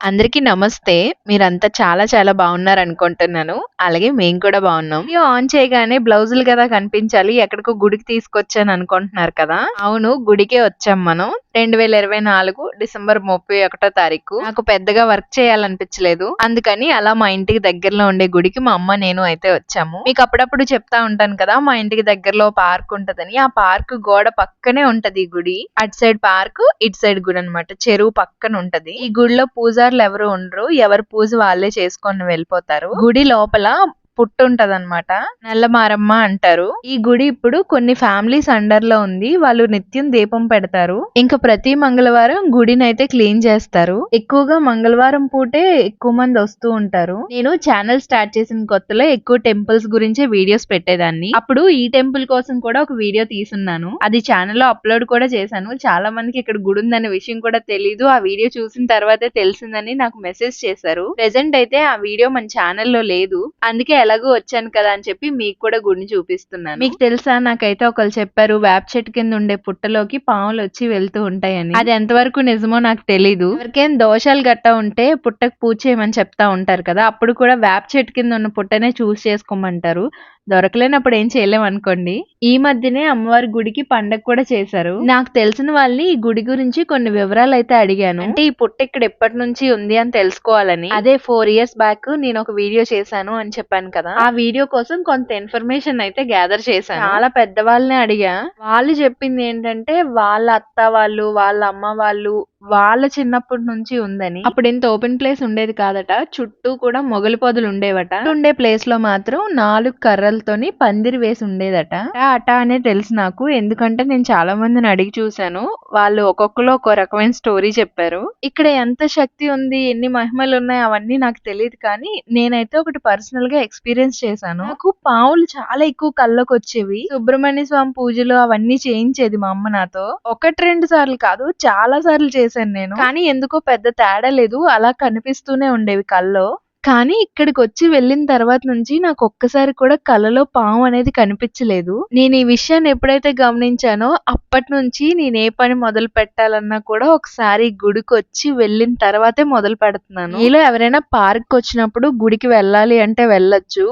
అందరికీ నమస్తే. మీరంతా చాలా చాలా బాగున్నారనుకుంటున్నాను. అలాగే మేము కూడా బాగున్నాం. వీడియో ఆన్ చేయగానే బ్లౌజులు కదా కనిపించాలి. ఎక్కడికో గుడికి తీసుకొచ్చాను అనుకుంటున్నారు కదా! అవును గుడికే వచ్చాం మనం. 2024 డిసెంబర్ 31 తారీఖు. నాకు పెద్దగా వర్క్ చేయాలనిపించలేదు. అందుకని అలా మా ఇంటికి దగ్గరలో ఉండే గుడికి మా అమ్మ, నేను అయితే వచ్చాము. మీకు అప్పుడప్పుడు చెప్తా ఉంటాను కదా! మా ఇంటికి దగ్గరలో పార్క్ ఉంటదని. ఆ పార్క్ గోడ పక్కనే ఉంటది ఈ గుడి. అటు సైడ్ పార్క్, ఇటు సైడ్ గుడి అన్నమాట. చెరువు పక్కన ఉంటది. ఈ గుడిలో పూజ పూజారులు ఎవరు ఉండరు. ఎవరు పూజ వాళ్ళే చేసుకొని వెళ్ళిపోతారు. గుడి లోపల పుట్టు ఉంటదన్నమాట. నల్లమారమ్మ అంటారు. ఈ గుడి ఇప్పుడు కొన్ని ఫ్యామిలీస్ అండర్లో ఉంది. వాళ్ళు నిత్యం దీపం పెడతారు. ఇంకా ప్రతి మంగళవారం గుడిని అయితే క్లీన్ చేస్తారు. ఎక్కువగా మంగళవారం పూటే ఎక్కువ మంది వస్తూ ఉంటారు. నేను ఛానల్ స్టార్ట్ చేసిన కొత్తలో ఎక్కువ టెంపుల్స్ గురించే వీడియోస్ పెట్టేదాన్ని. అప్పుడు ఈ టెంపుల్ కోసం కూడా ఒక వీడియో తీసున్నాను. అది ఛానల్లో అప్లోడ్ కూడా చేశాను. చాలా మందికి ఇక్కడ గుడి ఉందనే విషయం కూడా తెలీదు. ఆ వీడియో చూసిన తర్వాతే తెలిసిందని నాకు మెసేజ్ చేశారు. ప్రెసెంట్ అయితే ఆ వీడియో మన ఛానల్లో లేదు. అందుకే ఎలాగో వచ్చాను కదా అని చెప్పి మీకు కూడా గుడిని చూపిస్తున్నాను. మీకు తెలుసా నాకైతే ఒకరు చెప్పారు వేప చెట్టు కింద ఉండే పుట్టలోకి పాములు వచ్చి వెళ్తూ ఉంటాయని. అది ఎంతవరకు నిజమో నాకు తెలీదు. ఎవరికైనా దోషాలు గట్టా ఉంటే పుట్టకు పూజ చేయమని చెప్తా ఉంటారు కదా! అప్పుడు కూడా వేప చెట్టు కింద ఉన్న పుట్టనే చూస్ చేసుకోమంటారు. దొరకలేనప్పుడు ఏం చేయలేం అనుకోండి. ఈ మధ్యనే అమ్మవారి గుడికి పండగ కూడా చేశారు. నాకు తెలిసిన వాళ్ళని ఈ గుడి గురించి కొన్ని వివరాలు అయితే అడిగాను. అంటే ఈ పుట్ట ఇక్కడ ఎప్పటి నుంచి ఉంది అని తెలుసుకోవాలని. అదే ఫోర్ ఇయర్స్ బ్యాక్ నేను ఒక వీడియో చేశాను అని చెప్పాను కదా! ఆ వీడియో కోసం కొంత ఇన్ఫర్మేషన్ అయితే గ్యాదర్ చేశాను. చాలా పెద్దవాళ్ళనే అడిగా. వాళ్ళు చెప్పింది ఏంటంటే వాళ్ళ అత్త వాళ్ళు, వాళ్ళ అమ్మ వాళ్ళు వాళ్ళ చిన్నప్పటి నుంచి ఉందని. అప్పుడు ఇంత ఓపెన్ ప్లేస్ ఉండేది కాదట. చుట్టూ కూడా మొగలి పొదలు ఉండేవట. ఉండే ప్లేస్లో మాత్రం నాలుగు కర్రలతోని పందిరి వేసి ఉండేదట. అట అటా అనే తెలుసు నాకు. ఎందుకంటే నేను చాలా మందిని అడిగి చూశాను. వాళ్ళు ఒక్కొక్కరు ఒక్కో రకమైన స్టోరీ చెప్పారు. ఇక్కడ ఎంత శక్తి ఉంది, ఎన్ని మహిమలు ఉన్నాయి అవన్నీ నాకు తెలియదు కానీ నేనైతే ఒకటి పర్సనల్గా ఎక్స్పీరియన్స్ చేశాను. నాకు పావులు చాలా ఎక్కువ కళ్ళకు వచ్చేవి. సుబ్రహ్మణ్య స్వామి పూజలు అవన్నీ చేయించేది మా అమ్మ నాతో. ఒకటి రెండు సార్లు కాదు చాలా సార్లు చేశాను నేను. కానీ ఎందుకో పెద్ద తేడా లేదు. అలా కనిపిస్తూనే ఉండేవి కల్లో. కానీ ఇక్కడికి వచ్చి వెళ్ళిన తర్వాత నుంచి నాకు ఒక్కసారి కూడా కలలో పాము అనేది కనిపించలేదు. నేను ఈ విషయాన్ని ఎప్పుడైతే గమనించానో అప్పటి నుంచి నేను ఏ పని మొదలు పెట్టాలన్నా కూడా ఒకసారి గుడికి వచ్చి వెళ్ళిన తర్వాతే మొదలు పెడుతున్నాను. మీలో ఎవరైనా పార్క్ వచ్చినప్పుడు గుడికి వెళ్ళాలి అంటే వెళ్ళొచ్చు.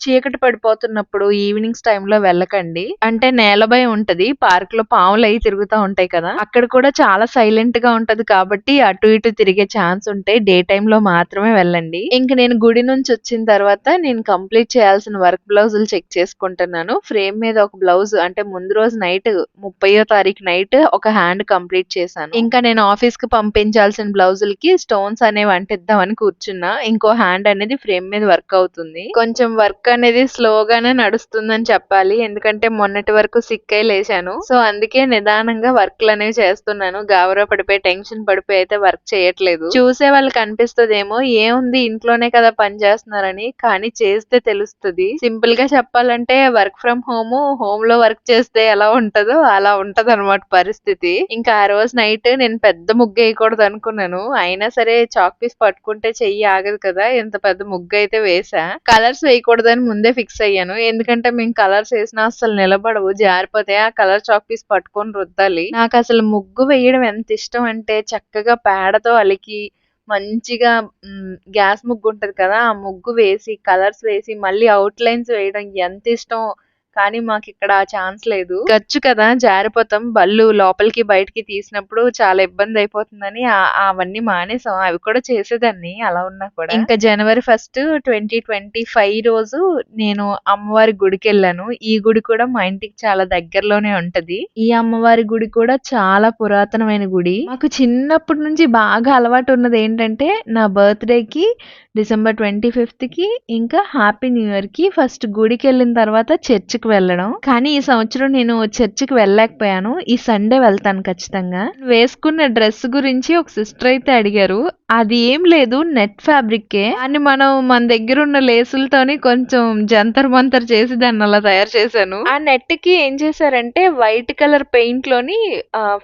చీకటి పడిపోతున్నప్పుడు ఈవినింగ్స్ టైమ్లో వెళ్ళకండి. అంటే నేల భయం ఉంటది. పార్క్లో పాములు అయి తిరుగుతా ఉంటాయి కదా! అక్కడ కూడా చాలా సైలెంట్గా ఉంటది కాబట్టి అటు ఇటు తిరిగే ఛాన్స్ ఉంటాయి. డే టైమ్లో మాత్రమే వెళ్ళండి. ఇంక నేను గుడి నుంచి వచ్చిన తర్వాత నేను కంప్లీట్ చేయాల్సిన వర్క్ బ్లౌజులు చెక్ చేసుకుంటున్నాను. ఫ్రేమ్ మీద ఒక బ్లౌజ్ అంటే ముందు రోజు నైట్ ముప్పయో తారీఖు నైట్ ఒక హ్యాండ్ కంప్లీట్ చేశాను. ఇంకా నేను ఆఫీస్కి పంపించాల్సిన బ్లౌజులకి స్టోన్స్ అనేవి అంటిద్దామని కూర్చున్నా. ఇంకో హ్యాండ్ అనేది ఫ్రేమ్ మీద వర్క్ అవుతుంది. కొంచెం వర్క్ అనేది స్లోగానే నడుస్తుందని చెప్పాలి. ఎందుకంటే మొన్నటి వరకు సిక్ అయి లేచాను. సో అందుకే నిదానంగా వర్క్లు అనేవి చేస్తున్నాను. గాబరా పడిపోయి టెన్షన్ పడిపోయి అయితే వర్క్ చేయట్లేదు. చూసే వాళ్ళకి అనిపిస్తుందేమో ఏముంది ఇంట్లోనే కదా పని చేస్తున్నారని. కానీ చేస్తే తెలుస్తది. సింపుల్గా చెప్పాలంటే వర్క్ ఫ్రమ్ హోమ్ హోమ్లో వర్క్ చేస్తే ఎలా ఉంటదో అలా ఉంటదన్నమాట పరిస్థితి. ఇంకా ఆ రోజు నైట్ నేను పెద్ద ముగ్గు వేయకూడదు అనుకున్నాను. అయినా సరే చాక్ పీస్ పట్టుకుంటే చెయ్యి ఆగదు కదా! ఇంత పెద్ద ముగ్గు అయితే వేసా. కలర్స్ వేయకూడదు వేయకూడదని ముందే ఫిక్స్ అయ్యాను. ఎందుకంటే మేము కలర్స్ వేసినా అసలు నిలబడవు. జారిపోతే ఆ కలర్ చాక్ పీస్ పట్టుకొని రుద్దాలి. నాకు అసలు ముగ్గు వేయడం ఎంత ఇష్టం అంటే చక్కగా పేడతో అలికి మంచిగా గ్యాస్ ముగ్గు ఉంటుంది కదా! ఆ ముగ్గు వేసి కలర్స్ వేసి మళ్ళీ అవుట్ లైన్స్ వేయడం ఎంత ఇష్టం కానీ మాకు ఆ ఛాన్స్ లేదు. ఖర్చు కదా జారిపోతాం. బళ్ళు లోపలికి బయటికి తీసినప్పుడు చాలా ఇబ్బంది అయిపోతుందని అవన్నీ మానేసాం. అవి కూడా చేసేదాన్ని అలా ఉన్నా కూడా. ఇంకా జనవరి ఫస్ట్ 2025 రోజు నేను అమ్మవారి గుడికి వెళ్ళాను ఈ గుడి కూడా మా ఇంటికి చాలా దగ్గరలోనే ఉంటది. ఈ అమ్మవారి గుడి కూడా చాలా పురాతనమైన గుడి. మాకు చిన్నప్పటి నుంచి బాగా అలవాటు ఉన్నది ఏంటంటే నా బర్త్డే కి డిసెంబర్ 25కి ఇంకా హ్యాపీ న్యూ ఇయర్కి ఫస్ట్ గుడికి వెళ్ళిన తర్వాత చర్చ్ వెళ్ళడం. కానీ ఈ సంవత్సరం నేను చర్చికి వెళ్ళలేకపోయాను. ఈ సండే వెళ్తాను ఖచ్చితంగా. వేసుకున్న డ్రెస్ గురించి ఒక సిస్టర్ అయితే అడిగారు. అది ఏం లేదు నెట్ ఫ్యాబ్రిక్కే అని మనం మన దగ్గర ఉన్న లేసులతోని కొంచెం జంతర్ మంతర్ చేసి దాన్ని అలా తయారు చేశాను. ఆ నెట్కి ఏం చేశారంటే వైట్ కలర్ పెయింట్లోని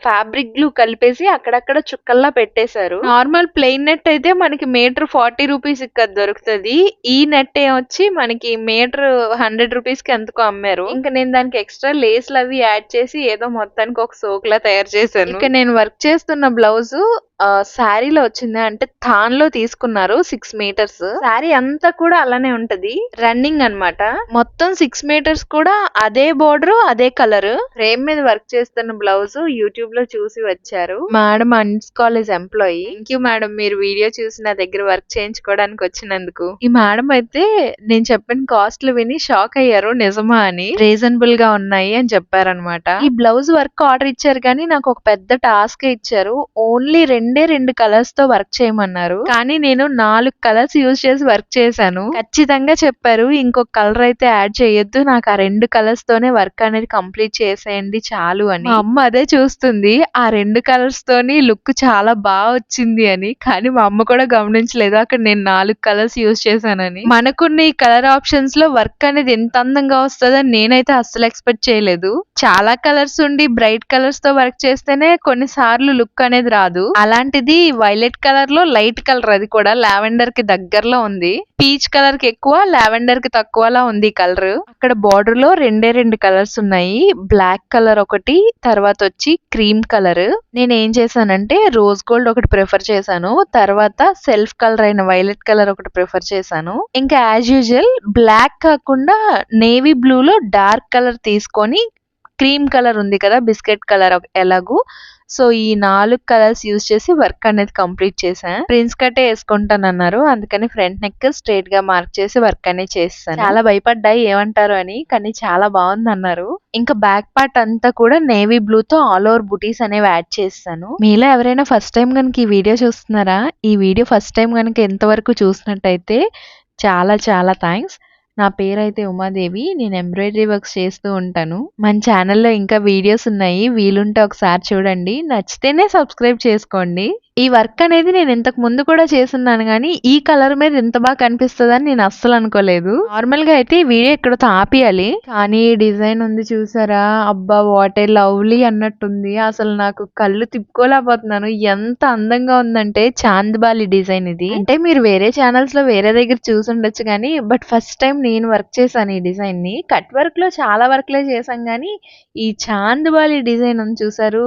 ఫ్యాబ్రిక్ గ్లూ కలిపేసి అక్కడక్కడ చుక్కల్లా పెట్టేశారు. నార్మల్ ప్లెయిన్ నెట్ అయితే మనకి మీటర్ 40 రూపీస్ ఇక్కడ దొరుకుతుంది దొరుకుతది ఈ నెట్ వచ్చి మనకి మీటర్ హండ్రెడ్ రూపీస్కి ఎంతకో అమ్మారు ఇంకా నేను దానికి ఎక్స్ట్రా లేస్లు అవి యాడ్ చేసి ఏదో మొత్తానికి ఒక సోక్ లా తయారు చేశాను. ఇంకా నేను వర్క్ చేస్తున్న బ్లౌజ్ శారీలో వచ్చింది. అంటే థాన్లో తీసుకున్నారు సిక్స్ మీటర్స్ శారీ అంతా కూడా అలానే ఉంటది. రన్నింగ్ అన్నమాట. మొత్తం సిక్స్ మీటర్స్ కూడా అదే బోర్డర్ అదే కలర్ ఫ్రేమ్ మీద వర్క్ చేస్తున్న బ్లౌజ్ యూట్యూబ్లో చూసి వచ్చారు. Madam అన్స్ college employee thank you madam మీరు వీడియో చూసి నా దగ్గర వర్క్ చేయించుకోవడానికి వచ్చినందుకు. ఈ మేడం అయితే నేను చెప్పిన కాస్ట్లు విని షాక్ అయ్యారు. నిజమా అని. రీజనబుల్గా ఉన్నాయి అని చెప్పారనమాట ఈ బ్లౌజ్ వర్క్ ఆర్డర్ ఇచ్చారు కానీ నాకు ఒక పెద్ద టాస్క్ ఇచ్చారు. ఓన్లీ రెండే రెండు కలర్స్తో వర్క్ చేయమన్నారు. కానీ నేను నాలుగు కలర్స్ యూజ్ చేసి వర్క్ చేశాను. ఖచ్చితంగా చెప్పారు ఇంకొక కలర్ అయితే యాడ్ చేయొద్దు నాకు ఆ రెండు కలర్స్ తోనే వర్క్ అనేది కంప్లీట్ చేసేయండి చాలు అని. మా అమ్మ అదే చూస్తుంది ఆ రెండు కలర్స్ తోని లుక్ చాలా బాగా వచ్చింది అని. కానీ మా అమ్మ కూడా గమనించలేదు అక్కడ నేను నాలుగు కలర్స్ యూజ్ చేశానని. మనకున్న ఈ కలర్ ఆప్షన్స్లో వర్క్ అనేది ఎంత అందంగా వస్తుందో నేనైతే అస్సలు ఎక్స్పెక్ట్ చేయలేదు. చాలా కలర్స్ ఉండి బ్రైట్ కలర్స్తో వర్క్ చేస్తేనే కొన్నిసార్లు లుక్ అనేది రాదు. అలాంటిది వైలెట్ కలర్లో లైట్ కలర్ అది కూడా లావెండర్కి దగ్గరలో ఉంది. పీచ్ కలర్కి ఎక్కువ లావెండర్కి తక్కువలా ఉంది కలర్ అక్కడ బార్డర్లో రెండే రెండు కలర్స్ ఉన్నాయి. బ్లాక్ కలర్ ఒకటి తర్వాత వచ్చి క్రీమ్ కలర్ నేను ఏం చేశానంటే రోజ్ గోల్డ్ ఒకటి ప్రిఫర్ చేశాను. తర్వాత సెల్ఫ్ కలర్ అయిన వైలెట్ కలర్ ఒకటి ప్రిఫర్ చేశాను. ఇంకా యాజ్ యూజువల్ బ్లాక్ కాకుండా నేవీ బ్లూ లో డార్క్ కలర్ తీసుకొని క్రీమ్ కలర్ ఉంది కదా బిస్కెట్ కలర్ ఎలాగూ. సో ఈ నాలుగు కలర్స్ యూజ్ చేసి వర్క్ అనేది కంప్లీట్ చేశాను ప్రిన్స్ కట్టే వేసుకుంటాను అన్నారు అందుకని ఫ్రంట్ నెక్ స్ట్రైట్గా మార్క్ చేసి వర్క్ అనేది చేస్తాను. చాలా భయపడ్డాయి ఏమంటారు అని కానీ చాలా బాగుంది అన్నారు ఇంకా బ్యాక్ పార్ట్ అంతా కూడా నేవీ బ్లూ తో ఆల్ ఓవర్ బుటీస్ అనేవి యాడ్ చేస్తాను. మీలో ఎవరైనా ఫస్ట్ టైం కనుక ఈ వీడియో చూస్తున్నారా? ఈ వీడియో ఫస్ట్ టైం కనుక ఎంతవరకు చూసినట్టయితే చాలా చాలా థ్యాంక్స్. నా పేరైతే ఉమాదేవి. నేను ఎంబ్రాయిడరీ వర్క్స్ చేస్తూ ఉంటాను. మన ఛానల్లో ఇంకా వీడియోస్ ఉన్నాయి. వీలుంటే ఒకసారి చూడండి. నచ్చితేనే సబ్స్క్రైబ్ చేసుకోండి. ఈ వర్క్ అనేది నేను ఇంతకు ముందు కూడా చేస్తున్నాను కానీ ఈ కలర్ మీద ఇంత బాగా కనిపిస్తుందని నేను అస్సలు అనుకోలేదు. నార్మల్గా అయితే ఈ వీడియో ఇక్కడ ఆపియాలి. కానీ డిజైన్ ఉంది చూసారా? అబ్బా వాటే లవ్లీ అన్నట్టుంది. అసలు నాకు కళ్ళు తిప్పుకోలేకపోతున్నాను. ఎంత అందంగా ఉందంటే చాంద్బాలి డిజైన్ ఇది. అంటే మీరు వేరే ఛానల్స్లో వేరే దగ్గర చూసి ఉండొచ్చు కానీ బట్ ఫస్ట్ టైం నేను వర్క్ చేశాను ఈ డిజైన్ని. కట్ వర్క్లో చాలా వర్క్లే చేశాం కానీ ఈ చాంద్బాలి డిజైన్ ఉంది చూసారు?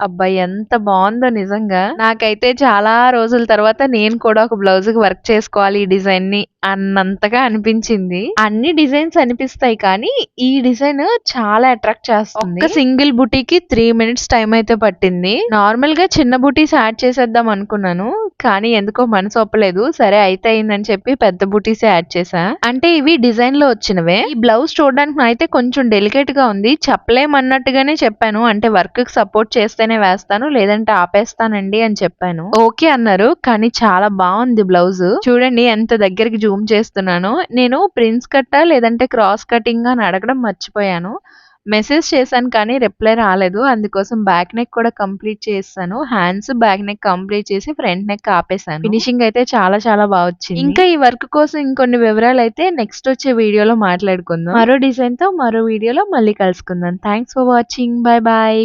అబ్బా ఎంత బాగుందో నిజంగా. నాకు నాకైతే చాలా రోజుల తర్వాత నేను కూడా ఒక బ్లౌజ్కి వర్క్ చేసుకోవాలి ఈ డిజైన్ని అన్నంతగా అనిపించింది. అన్ని డిజైన్స్ అనిపిస్తాయి కానీ ఈ డిజైన్ చాలా అట్రాక్ట్ చేస్తుంది. ఒక సింగిల్ బుటీకి త్రీ మినిట్స్ టైం అయితే పట్టింది. నార్మల్గా చిన్న బుటీస్ యాడ్ చేసేద్దాం అనుకున్నాను కానీ ఎందుకో మనసు ఒప్పలేదు. సరే అయితే అయిందని చెప్పి పెద్ద బుటీస్ యాడ్ చేసా అంటే ఇవి డిజైన్లో వచ్చినవే. ఈ బ్లౌజ్ చూడడానికి అయితే కొంచెం డెలికేట్గా ఉంది. చెప్పలేమన్నట్టుగానే చెప్పాను. అంటే వర్క్కి సపోర్ట్ చేస్తేనే వేస్తాను లేదంటే ఆపేస్తానండి అని చెప్పాను. ఓకే అన్నారు కానీ చాలా బాగుంది బ్లౌజ్. చూడండి ఎంత దగ్గరికి జూమ్ చేస్తున్నాను. నేను ప్రిన్స్ కట్టా లేదంటే క్రాస్ కటింగ్ అని అడగడం మర్చిపోయాను. మెసేజ్ చేశాను కానీ రిప్లై రాలేదు. అందుకోసం బ్యాక్ నెక్ కూడా కంప్లీట్ చేస్తాను. హ్యాండ్స్ బ్యాక్ నెక్ కంప్లీట్ చేసి ఫ్రంట్ నెక్ ఆపేసాను ఫినిషింగ్ అయితే చాలా చాలా బాగా వచ్చింది. ఇంకా ఈ వర్క్ కోసం ఇంకొన్ని వివరాలు అయితే నెక్స్ట్ వచ్చే వీడియోలో మాట్లాడుకుందాం. మరో డిజైన్తో మరో వీడియోలో మళ్ళీ కలుసుకుందాం. Thanks for watching bye bye